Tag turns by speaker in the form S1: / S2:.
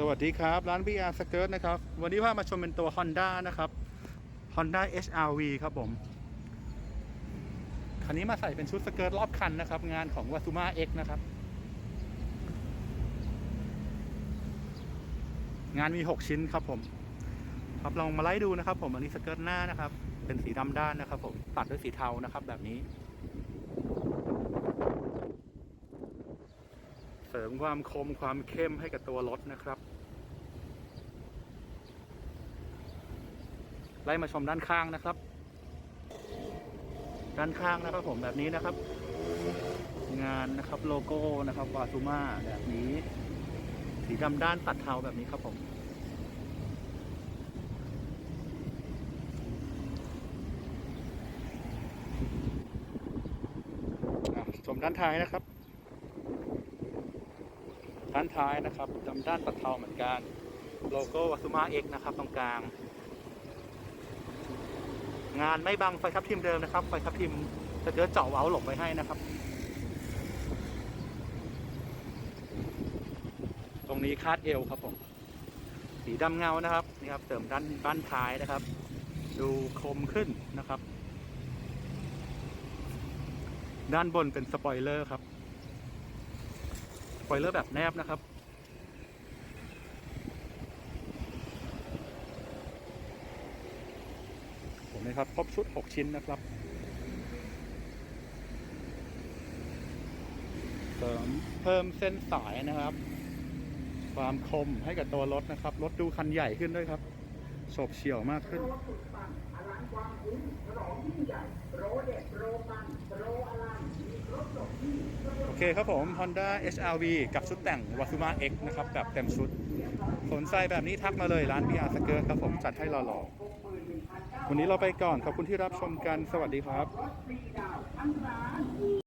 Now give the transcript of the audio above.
S1: สวัสดีครับ ร้าน VR Skirt นะครับ วันนี้พามาชมเป็นตัว Honda นะครับ Honda HRV ครับผม คันนี้มาใส่เป็นชุดสเกิร์ตรอบคันนะครับ งานของ Wasuma X นะครับ งานมี 6 ชิ้นครับผม ครับลองมาไล่ดูนะครับผม อันนี้สเกิร์ตหน้านะครับ เป็นสีดำด้านนะครับผม ตัดด้วยสีเทานะครับแบบนี้ เส ริมความคมความเข้มให้กับตัวรถนะครับ ไล่มาชมด้านข้างนะครับ ด้านข้างนะครับผมแบบนี้นะครับ งานนะครับโลโก้นะครับวาซูมาแบบนี้ สีดำด้านตัดเทาแบบนี้ครับผมชมด้านท้ายนะครับ ด้านท้ายนะครับดำด้านตัดเทาเหมือนกันโลโก้ว a ซูมาเอ็กนะครับตรงกลาง งานไม่บังไฟทับทิมเดิมนะครับ ไฟทับทิมจะเจอเจาะเว้าหลบไว้ให้นะครับ ตรงนี้คาดเอวครับผม สีดำเงานะครับนี่ครับเสริมด้านบ้านท้ายนะครับ ดูคมขึ้นนะครับ ด้านบนเป็นสปอยเลอร์ครับ สปอยเลอร์แบบแนบนะครับ ผมนะครับครบชุด 6 ชิ้นนะครับเสริมเพิ่มเส้นสายนะครับ ความคมให้กับตัวรถนะครับ รถดูคันใหญ่ขึ้นด้วยครับโฉบเฉี่ยวมากขึ้น
S2: โรสุดปังอลังความคุ้มฉลองยิ่งใหญ่โรเด็ดโรปังโปรอลังมีครบจบที่
S1: โอ เคครับผม Honda HRV กับชุดแต่ง Wasuma X นะครับแบบเต็มชุด สนใจแบบนี้ทักมาเลยร้าน VR s k i r ครับผม จัดให้หล่อๆวันนี้เราไปก่อน ขอบคุณที่รับชมกัน สวัสดีครับ